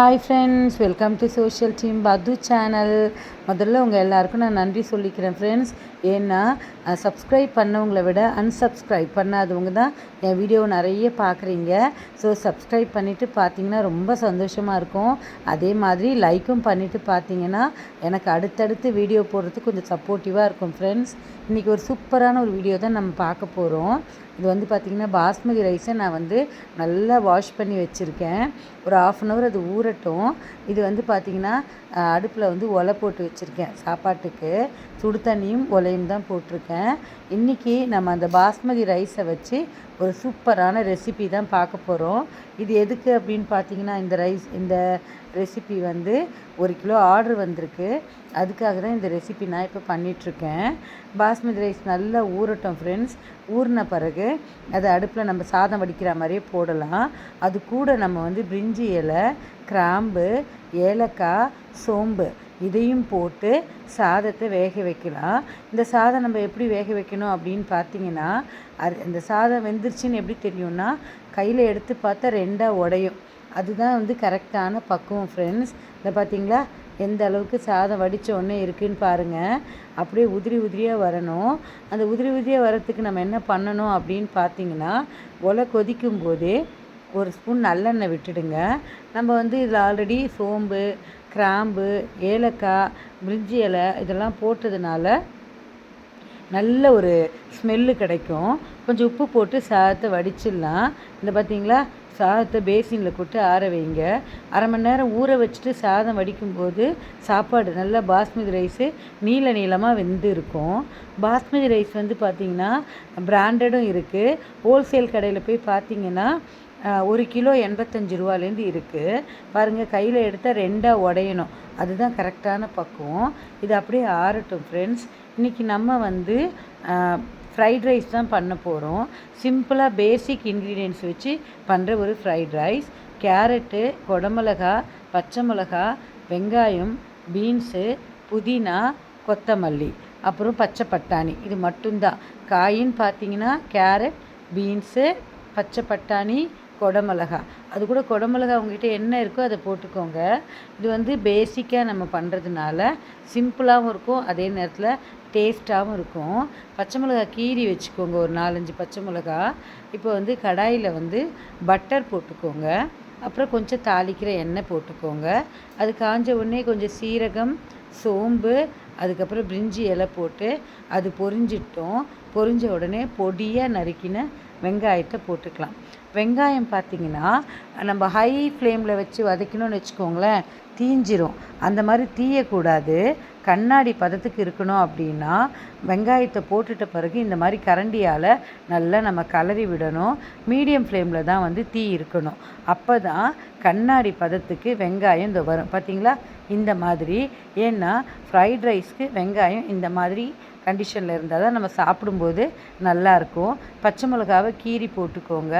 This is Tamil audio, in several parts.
Hi friends welcome to social team Pathu channel முதல்ல உங்கள் எல்லாருக்கும் நான் நன்றி சொல்லிக்கிறேன் ஃப்ரெண்ட்ஸ் ஏன்னா சப்ஸ்கிரைப் பண்ணவங்களை விட அன்சப்ஸ்கிரைப் பண்ணாதவங்க தான் என் வீடியோ நிறைய பார்க்குறீங்க. ஸோ சப்ஸ்கிரைப் பண்ணிவிட்டு பார்த்தீங்கன்னா ரொம்ப சந்தோஷமாக இருக்கும். அதே மாதிரி லைக்கும் பண்ணிவிட்டு பார்த்தீங்கன்னா எனக்கு அடுத்தடுத்து வீடியோ போடுறதுக்கு கொஞ்சம் சப்போர்ட்டிவாக இருக்கும் ஃப்ரெண்ட்ஸ் இன்றைக்கி ஒரு சூப்பரான ஒரு வீடியோ தான் நம்ம பார்க்க போகிறோம் இது வந்து பார்த்திங்கன்னா பாஸ்மதி ரைஸை நான் வந்து நல்லா வாஷ் பண்ணி வச்சுருக்கேன். ஒரு ஆஃப் அன் ஹவர் அது ஊறட்டும். இது வந்து பார்த்திங்கன்னா அடுப்பில் வந்து ஒலை போட்டு வச்சுருக்கேன் சாப்பாட்டுக்கு. சுடு தண்ணியும் ஒலை ஃப்ளேம் தான் போட்டிருக்கேன். இன்றைக்கி நம்ம அந்த பாஸ்மதி ரைஸை வச்சு ஒரு சூப்பரான ரெசிபி தான் பார்க்க போகிறோம் இது எதுக்கு அப்படின்னு பார்த்தீங்கன்னா இந்த ரைஸ் இந்த ரெசிபி வந்து ஒரு கிலோ ஆர்டர் வந்திருக்கு. அதுக்காக தான் இந்த ரெசிபி நான் இப்போ பண்ணிகிட்ருக்கேன் பாஸ்மதி ரைஸ் நல்லா ஊறட்டும் ஃப்ரெண்ட்ஸ் ஊறின பிறகு அதை அடுப்பில் நம்ம சாதம் வடிக்கிற மாதிரியே போடலாம். அது கூட நம்ம வந்து பிரிஞ்சி இலை கிராம்பு ஏலக்காய் சோம்பு இதையும் போட்டு சாதத்தை வேக வைக்கலாம். இந்த சாதம் நம்ம எப்படி வேக வைக்கணும் அப்படின்னு பார்த்தீங்கன்னா அது இந்த சாதம் வெந்துருச்சுன்னு எப்படி தெரியும்னா கையில் எடுத்து பார்த்தா ரெண்டாக உடையும். அதுதான் வந்து கரெக்டான பக்குவம் ஃப்ரெண்ட்ஸ் இந்த பார்த்தீங்களா? எந்த அளவுக்கு சாதம் வடித்த உடனே இருக்குதுன்னு பாருங்கள் அப்படியே உதிரி உதிரியாக வரணும். அந்த உதிரி உதிரியாக வரத்துக்கு நம்ம என்ன பண்ணணும் அப்படின்னு பார்த்தீங்கன்னா ஒலை கொதிக்கும் போதே ஒரு ஸ்பூன் நல்லெண்ணெய் விட்டுடுங்க. நம்ம வந்து இதில் ஆல்ரெடி சோம்பு கிராம்பு ஏலக்காய் பிரிஞ்சி இலை இதெல்லாம் போட்டதுனால நல்ல ஒரு ஸ்மெல்லு கிடைக்கும். கொஞ்சம் உப்பு போட்டு சாதத்தை வடிச்சிடலாம். இந்த பார்த்தீங்களா சாதத்தை பேசினில் கொட்டு ஆற வைங்க. அரை மணி நேரம் ஊற வச்சுட்டு சாதம் வடிக்கும்போது சாப்பாடு நல்லா பாஸ்மதி ரைஸு நீள நீளமாக வெந்து இருக்கும். பாஸ்மதி ரைஸ் வந்து பார்த்திங்கன்னா பிராண்டடும் இருக்குது ஹோல்சேல் கடையில் போய் பார்த்திங்கன்னா ஒரு கிலோ எண்பத்தஞ்சு ரூபாலேருந்து இருக்குது பாருங்கள் கையில் எடுத்தால் ரெண்டாக உடையணும். அதுதான் கரெக்டான பக்குவம். இது அப்படியே ஆறட்டும் ஃப்ரெண்ட்ஸ் இன்றைக்கி நம்ம வந்து ஃப்ரைட் ரைஸ் தான் பண்ண போகிறோம் சிம்பிளாக பேசிக் இன்க்ரீடியன்ஸ் வச்சு பண்ணுற ஒரு ஃப்ரைட் ரைஸ் கேரட்டு குடமிளகா பச்சை மிளகா வெங்காயம் பீன்ஸு புதினா கொத்தமல்லி அப்புறம் பச்சை பட்டாணி. இது மட்டும்தான். காயின்னு பார்த்தீங்கன்னா கேரட் பீன்ஸு பச்சை பட்டாணி குடமிளகா. அது கூட குடமிளகா உங்ககிட்ட என்ன இருக்கோ அதை போட்டுக்கோங்க. இது வந்து பேசிக்காக நம்ம பண்ணுறதுனால சிம்பிளாகவும் இருக்கும் அதே நேரத்தில் டேஸ்ட்டாகவும் இருக்கும். பச்சை மிளகா கீரி வச்சுக்கோங்க ஒரு நாலஞ்சு பச்சை மிளகா. இப்போ வந்து கடாயில் வந்து பட்டர் போட்டுக்கோங்க. அப்புறம் கொஞ்சம் தாளிக்கிற எண்ணெய் போட்டுக்கோங்க. அது காஞ்ச உடனே கொஞ்சம் சீரகம் சோம்பு அதுக்கப்புறம் பிரிஞ்சி இலை போட்டு அது பொரிஞ்சிட்டோம். பொரிஞ்ச உடனே பொடியாக நறுக்கின வெங்காயத்தை போட்டுக்கலாம். வெங்காயம் பார்த்திங்கன்னா நம்ம ஹை ஃப்ளேமில் வச்சு வதக்கணும்னு வச்சுக்கோங்களேன் தீஞ்சிரும். அந்த மாதிரி தீயக்கூடாது. கண்ணாடி பதத்துக்கு இருக்கணும் அப்படின்னா வெங்காயத்தை போட்டுட்ட பிறகு இந்த மாதிரி கரண்டியால் நல்லா நம்ம கலரி விடணும். மீடியம் ஃப்ளேமில் தான் வந்து தீ இருக்கணும். அப்போ தான் கண்ணாடி பதத்துக்கு வெங்காயம் இந்த வரும் பார்த்திங்களா? இந்த மாதிரி. ஏன்னா ஃப்ரைட் ரைஸ்க்கு வெங்காயம் இந்த மாதிரி கண்டிஷனில் இருந்தால் தான் நம்ம சாப்பிடும்போது நல்லாயிருக்கும். பச்சை மிளகாவை கீரி போட்டுக்கோங்க.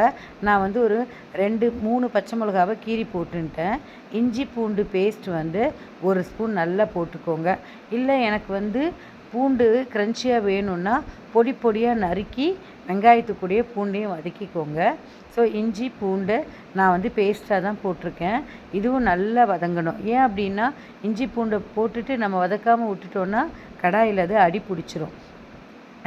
நான் வந்து ஒரு ரெண்டு மூணு பச்சை மிளகாவை கீரி போட்டுன்ட்டேன் இஞ்சி பூண்டு பேஸ்ட் வந்து ஒரு ஸ்பூன் நல்லா போட்டுக்கோங்க. இல்லை எனக்கு வந்து பூண்டு கிரன்ச்சியாக வேணும்னா பொடி பொடியாக நறுக்கி வெங்காயத்துக்குடியே பூண்டையும் வதக்கிக்கோங்க. ஸோ இஞ்சி பூண்டு நான் வந்து பேஸ்ட்டாக தான் போட்டிருக்கேன். இதுவும் நல்லா வதங்கணும். ஏன் அப்படின்னா இஞ்சி பூண்டை போட்டுட்டு நம்ம வதக்காமல் விட்டுட்டோன்னா கடாயில் அது அடி பிடிச்சிரும்.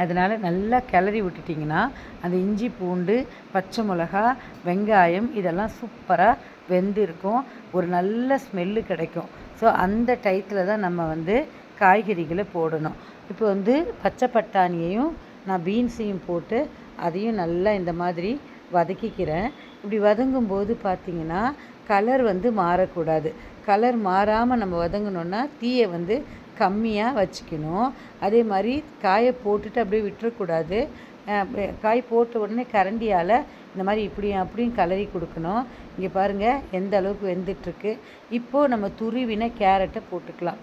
அதனால் நல்லா கிளறி விட்டுட்டிங்கன்னா அந்த இஞ்சி பூண்டு பச்சை மிளகா வெங்காயம் இதெல்லாம் சூப்பராக வெந்திருக்கும். ஒரு நல்ல ஸ்மெல்லு கிடைக்கும். ஸோ அந்த டயத்தில் தான் நம்ம வந்து காய்கறிகளை போடணும். இப்போ வந்து பச்சை பட்டாணியையும் நான் பீன்ஸையும் போட்டு அதையும் நல்லா இந்த மாதிரி வதக்கிக்கிறேன். இப்படி வதங்கும்போது பார்த்திங்கன்னா கலர் வந்து மாறக்கூடாது. கலர் மாறாமல் நம்ம வதங்கினோன்னா தீயை வந்து கம்மியாக வச்சுக்கணும். அதே மாதிரி காயை போட்டுட்டு அப்படியே விட்டுறக்கூடாது. காய் போட்ட உடனே கரண்டியால் இந்த மாதிரி இப்படியும் அப்படியும் கலரி கொடுக்கணும். இங்கே பாருங்கள் எந்த அளவுக்கு வெந்துட்டுருக்கு. இப்போது நம்ம துருவின கேரட்டை போட்டுக்கலாம்.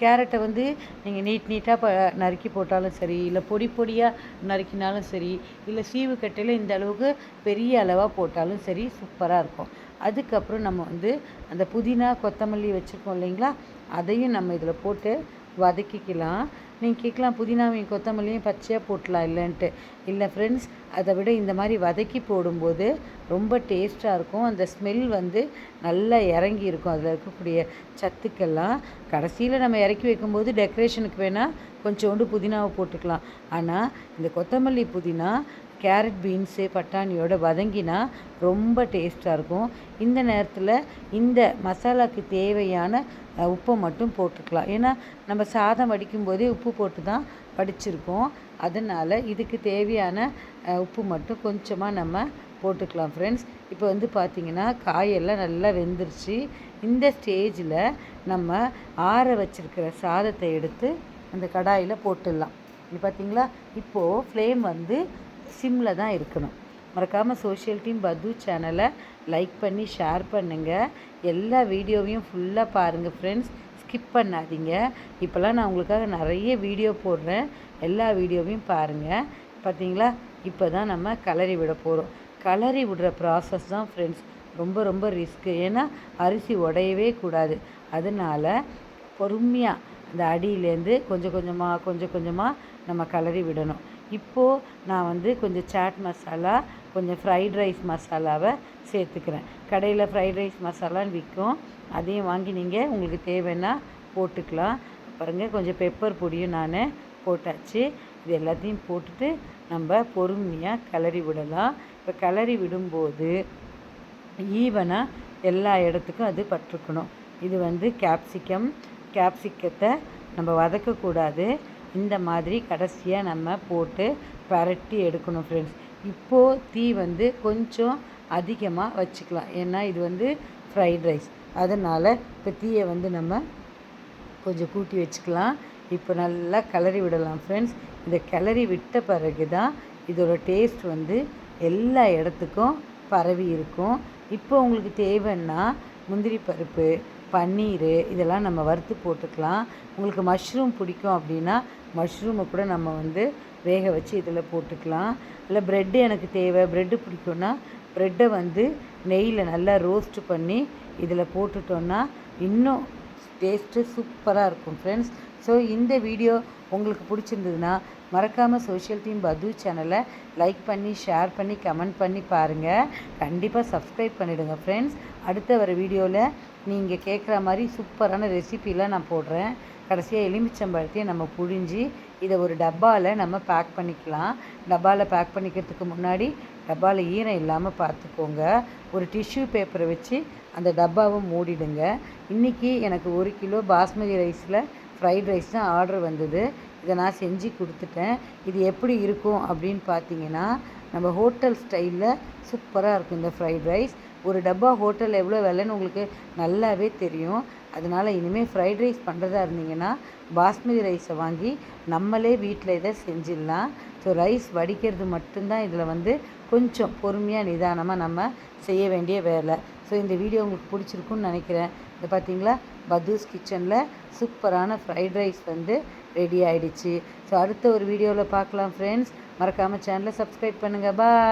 கேரட்டை வந்து நீங்கள் நீட் நீட்டாக ப நறுக்கி போட்டாலும் சரி இல்லை பொடி பொடியாக நறுக்கினாலும் சரி இல்லை சீவு கட்டையில் இந்த அளவுக்கு பெரிய அளவாக போட்டாலும் சரி சூப்பராக இருக்கும். அதுக்கப்புறம் நம்ம வந்து அந்த புதினா கொத்தமல்லி வச்சுருக்கோம் இல்லைங்களா? அதையும் நம்ம இதில் போட்டு வதக்கிக்கலாம். நீங்கள் கேட்கலாம் புதினாவையும் கொத்தமல்லியும் பச்சையாக போட்டலாம் இல்லைன்ட்டு. இல்லை ஃப்ரெண்ட்ஸ் அதை விட இந்த மாதிரி வதக்கி போடும்போது ரொம்ப டேஸ்ட்டாக இருக்கும். அந்த ஸ்மெல் வந்து நல்லா இறங்கி இருக்கும். அதில் இருக்கக்கூடிய சத்துக்கெல்லாம். கடைசியில் நம்ம இறக்கி வைக்கும்போது டெக்கரேஷனுக்கு வேணால் கொஞ்சோண்டு புதினாவை போட்டுக்கலாம். ஆனால் இந்த கொத்தமல்லி புதினா கேரட் பீன்ஸு பட்டாணியோடு வதங்கினா ரொம்ப டேஸ்ட்டாக இருக்கும். இந்த நேரத்தில் இந்த மசாலாக்கு தேவையான உப்பை மட்டும் போட்டுக்கலாம். ஏன்னா நம்ம சாதம் வடிக்கும் போதே உப்பு போட்டு தான் வடிச்சிருக்கோம். அதனால் இதுக்கு தேவையான உப்பு மட்டும் கொஞ்சமாக நம்ம போட்டுக்கலாம் ஃப்ரெண்ட்ஸ் இப்போ வந்து பார்த்திங்கன்னா காயெல்லாம் நல்லா வெந்துருச்சு. இந்த ஸ்டேஜில் நம்ம ஆற வச்சுருக்கிற சாதத்தை எடுத்து அந்த கடாயில் போட்டுடலாம். இது பார்த்திங்களா இப்போது ஃப்ளேம் வந்து சிம்மில் தான் இருக்கணும். மறக்காமல் சோஷியல் டீம் பது சேனலை லைக் பண்ணி ஷேர் பண்ணுங்கள் எல்லா வீடியோவையும் ஃபுல்லாக பாருங்கள் ஃப்ரெண்ட்ஸ் ஸ்கிப் பண்ணாதீங்க. இப்போல்லாம் நான் உங்களுக்காக நிறைய வீடியோ போடுறேன். எல்லா வீடியோவையும் பாருங்கள் பார்த்தீங்களா இப்போ தான் நம்ம கலரி விட போகிறோம் கலரி விடுற ப்ராசஸ் தான் ஃப்ரெண்ட்ஸ் ரொம்ப ரொம்ப ரிஸ்க்கு ஏன்னா அரிசி உடையவே கூடாது. அதனால் பொறுமையாக இந்த அடியிலேருந்து கொஞ்சம் கொஞ்சமாக கொஞ்சம் கொஞ்சமாக நம்ம கலரி விடணும். இப்போது நான் வந்து கொஞ்சம் சாட் மசாலா கொஞ்சம் ஃப்ரைட் ரைஸ் மசாலாவை சேர்த்துக்கிறேன். கடையில் ஃப்ரைட் ரைஸ் மசாலான்னு விற்கும். அதையும் வாங்கி நீங்கள் உங்களுக்கு தேவைன்னா போட்டுக்கலாம். பாருங்கள் கொஞ்சம் பெப்பர் பொடியும் நான் போட்டாச்சு. இது எல்லாத்தையும் போட்டுட்டு நம்ம பொறுமையாக கிளறி விடலாம். இப்போ கிளறி விடும்போது ஈவனாக எல்லா இடத்துக்கும் அது பட்டிருக்கணும். இது வந்து கேப்சிகம் கேப்சிக்கத்தை நம்ம வதக்கக்கூடாது. இந்த மாதிரி கடைசியாக நம்ம போட்டு பரட்டி எடுக்கணும் ஃப்ரெண்ட்ஸ் இப்போது தீ வந்து கொஞ்சம் அதிகமாக வச்சுக்கலாம். ஏன்னா இது வந்து ஃப்ரைட் ரைஸ் அதனால் இப்போ தீயை வந்து நம்ம கொஞ்சம் கூட்டி வச்சுக்கலாம். இப்போ நல்லா கிளறி விடலாம் ஃப்ரெண்ட்ஸ் இந்த கிளறி விட்ட பிறகு தான் இதோட டேஸ்ட் வந்து எல்லா இடத்துக்கும் பரவி இருக்கும். இப்போ உங்களுக்கு தேவைன்னா முந்திரி பருப்பு பன்னீர் இதெல்லாம் நம்ம வறுத்து போட்டுக்கலாம். உங்களுக்கு மஷ்ரூம் பிடிக்கும் அப்படின்னா மஷ்ரூமை கூட நம்ம வந்து வேக வச்சு இதில் போட்டுக்கலாம். இல்லை ப்ரெட்டு எனக்கு தேவை ப்ரெட்டு பிடிக்கும்னா ப்ரெட்டை வந்து நெய்யில் நல்லா ரோஸ்ட் பண்ணி இதில் போட்டுட்டோன்னா இன்னும் டேஸ்ட்டு சூப்பராக இருக்கும் ஃப்ரெண்ட்ஸ் ஸோ இந்த வீடியோ உங்களுக்கு பிடிச்சிருந்ததுன்னா மறக்காமல் சோஷியல் டீம் பது சேனலை லைக் பண்ணி ஷேர் பண்ணி கமெண்ட் பண்ணி பாருங்கள் கண்டிப்பாக சப்ஸ்கிரைப் பண்ணிவிடுங்க ஃப்ரெண்ட்ஸ் அடுத்த வர வீடியோவில் நீங்கள் கேட்குற மாதிரி சூப்பரான ரெசிபிலாம் நான் போடுறேன். கடைசியாக எலுமிச்சம்பழத்தையும் நம்ம புழிஞ்சி இதை ஒரு டப்பாவில் நம்ம பேக் பண்ணிக்கலாம். டப்பாவில் பேக் பண்ணிக்கிறதுக்கு முன்னாடி டப்பாவில் ஈரம் இல்லாமல் பார்த்துக்கோங்க ஒரு டிஷ்யூ பேப்பரை வச்சு அந்த டப்பாவை மூடிடுங்க. இன்றைக்கி எனக்கு ஒரு கிலோ பாஸ்மதி ரைஸில் ஃப்ரைட் ரைஸ் தான் ஆர்டர் வந்தது. இதை நான் செஞ்சு கொடுத்துட்டேன். இது எப்படி இருக்கும் அப்படின்னு பார்த்தீங்கன்னா நம்ம ஹோட்டல் ஸ்டைலில் சூப்பராக இருக்கும் இந்த ஃப்ரைட் ரைஸ் ஒரு டப்பா ஹோட்டல் எவ்வளோ விலைன்னு உங்களுக்கு நல்லாவே தெரியும். அதனால் இனிமேல் ஃப்ரைட் ரைஸ் பண்ணுறதா இருந்தீங்கன்னா பாஸ்மதி ரைஸை வாங்கி நம்மளே வீட்டில் இதை செஞ்சிடலாம். ஸோ ரைஸ் வடிக்கிறது மட்டும்தான் இதில் வந்து கொஞ்சம் பொறுமையாக நிதானமாக நம்ம செய்ய வேண்டிய வேலை. ஸோ இந்த வீடியோ உங்களுக்கு பிடிச்சிருக்குன்னு நினைக்கிறேன். இதை பார்த்தீங்களா பதூஸ் கிச்சனில் சூப்பரான ஃப்ரைட் ரைஸ் வந்து ரெடி ஆகிடுச்சு ஸோ அடுத்த ஒரு வீடியோவில் பார்க்கலாம் ஃப்ரெண்ட்ஸ் மறக்காமல் சேனலை சப்ஸ்கிரைப் பண்ணுங்கள் பாய்